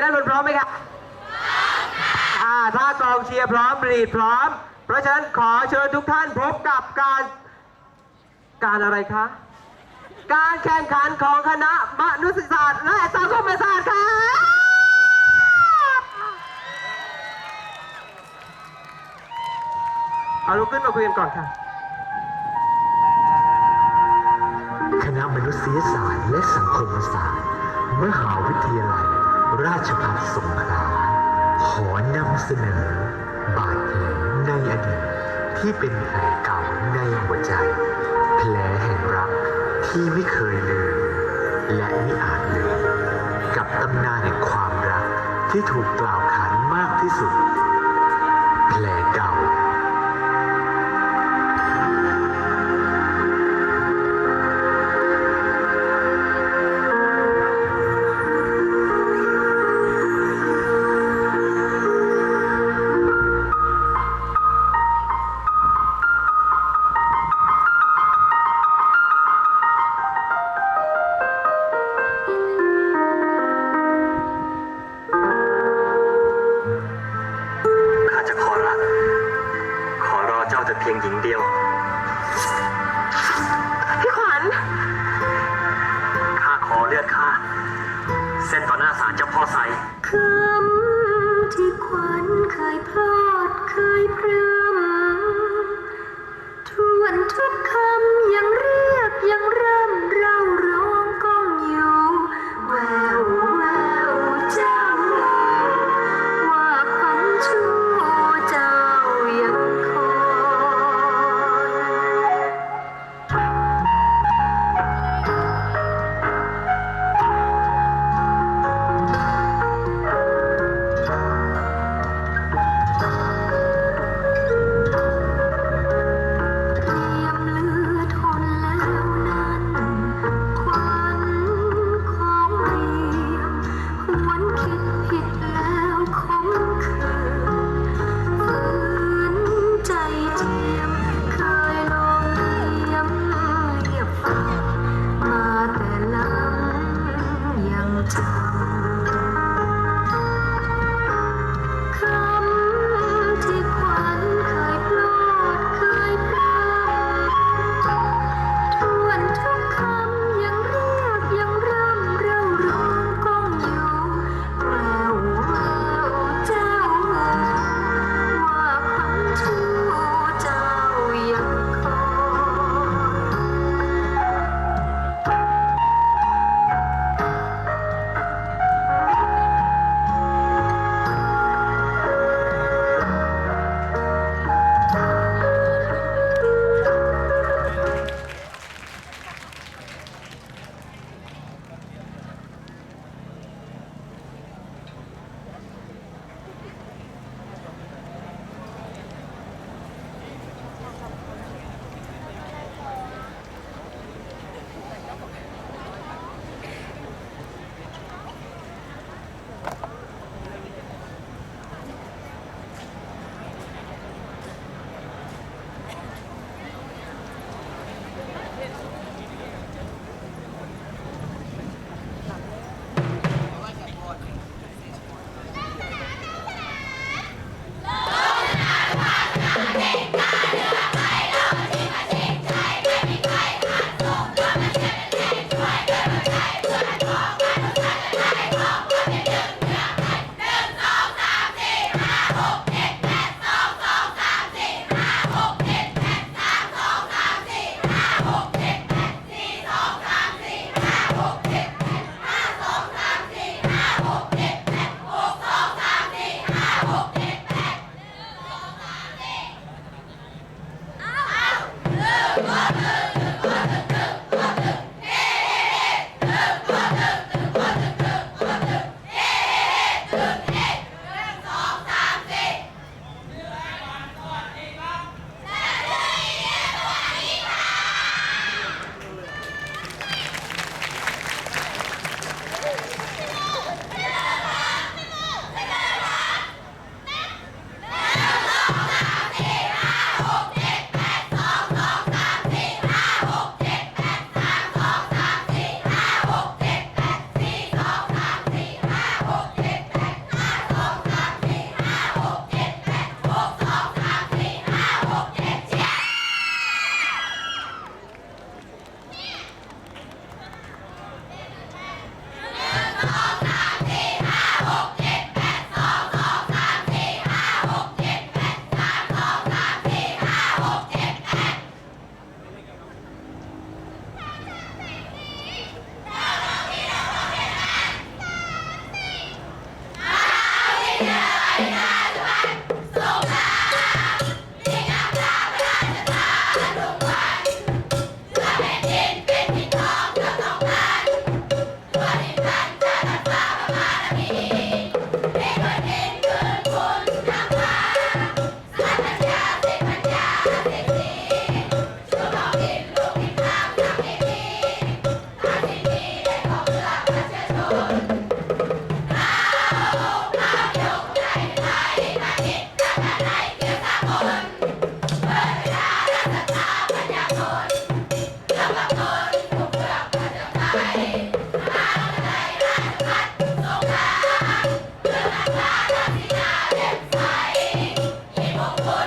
ด้านบนพร้อมไหมครับอ่าถ้ากองเชียร์พร้อมบรีดพร้อม เพราะฉะนั้นขอเชิญทุกท่านพบกับการการอะไรคะ การแข่งขันของคณะมนุษยศาสตร์และสังคมศาสตร์ครับเอาลุกขึ้นมาคุยกันก่อนค่ะ คณะมนุษยศาสตร์และสังคมศาสตร์มหาวิทยาลัย ราชภัฏสงขลาขอนำเสนอ บาดแผลในอดีตที่เป็นแผลเก่าในหัวใจ แผลแห่งรักที่ไม่เคยลืมและไม่อาจลืมกับตำนานแห่งความรักที่ถูกกล่าวขานมากที่สุด แผลเก่า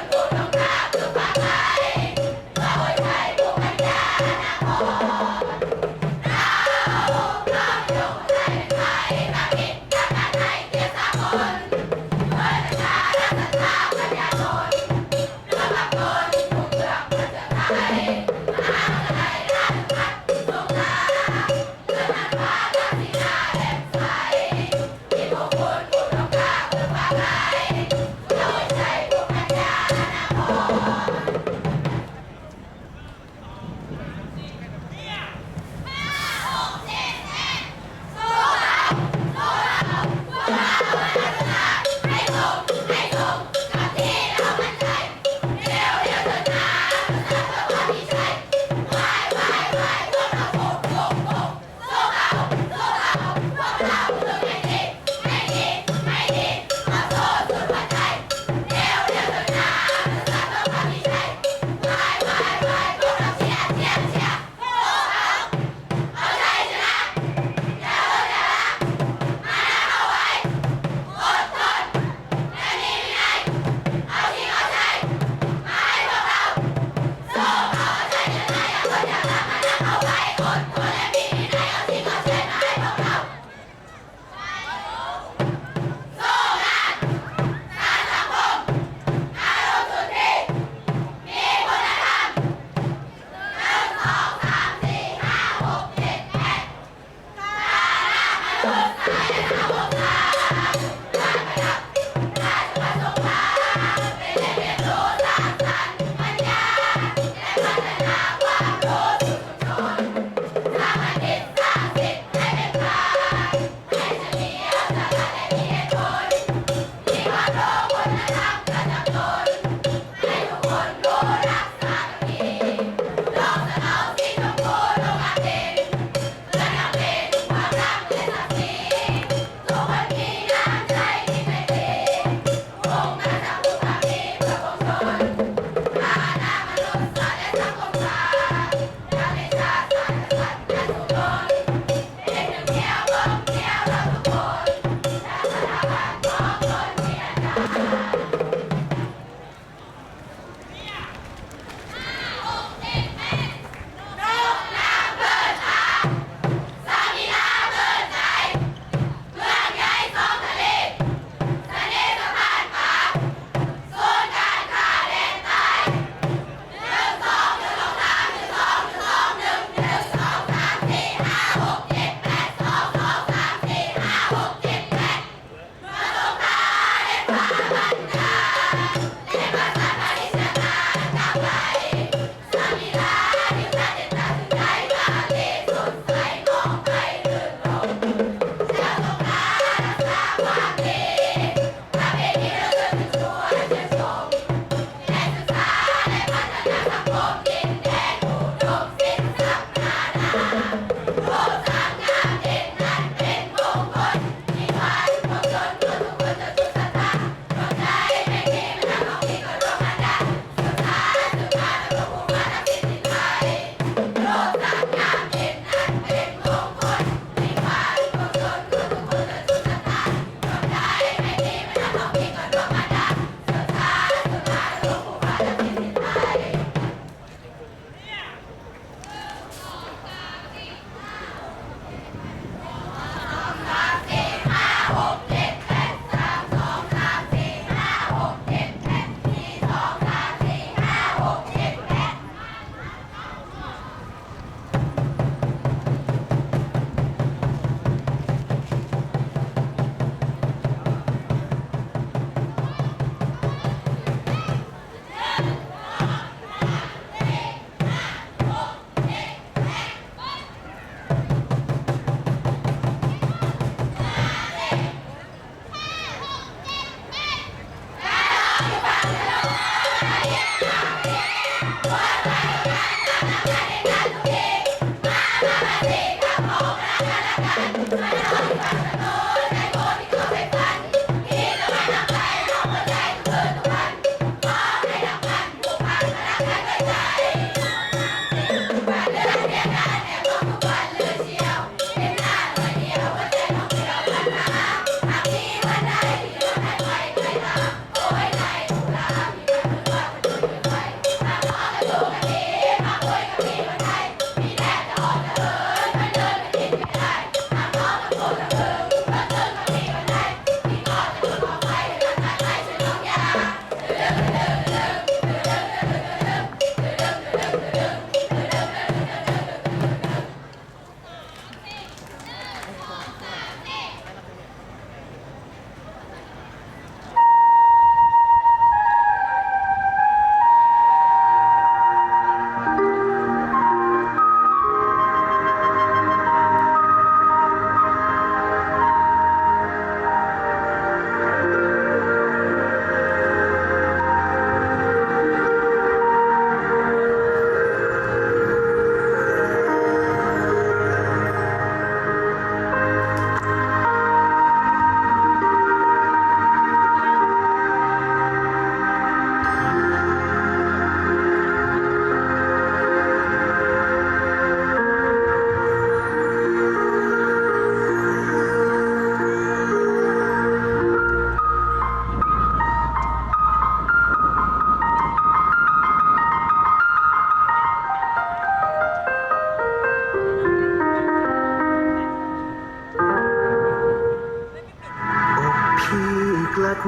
Santo no canto, vai.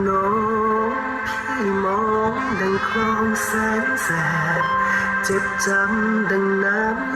น้องพี่มองดังคลองแสนแสบเจ็บจำดังน้ำ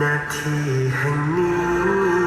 นาทีแห่งนี้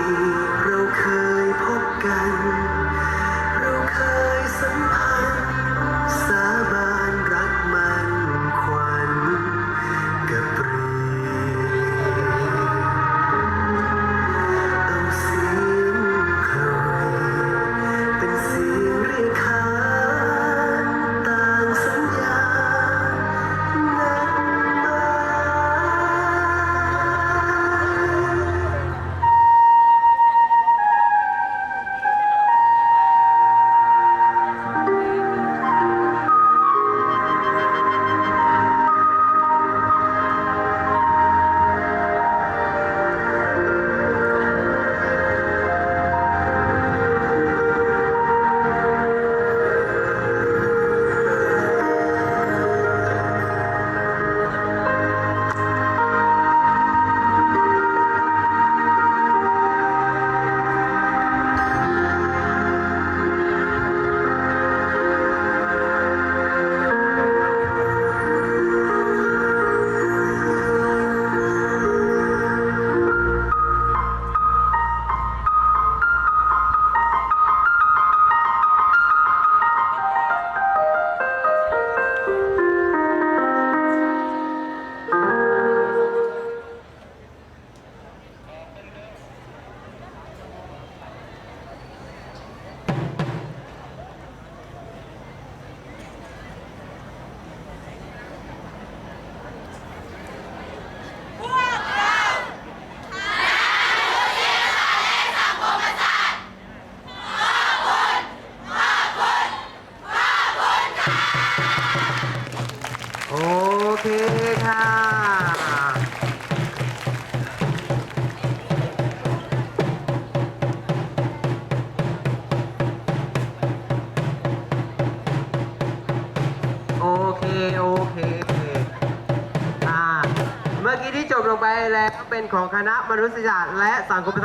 ของคณะมนุษยศาสตร์และสังคมศ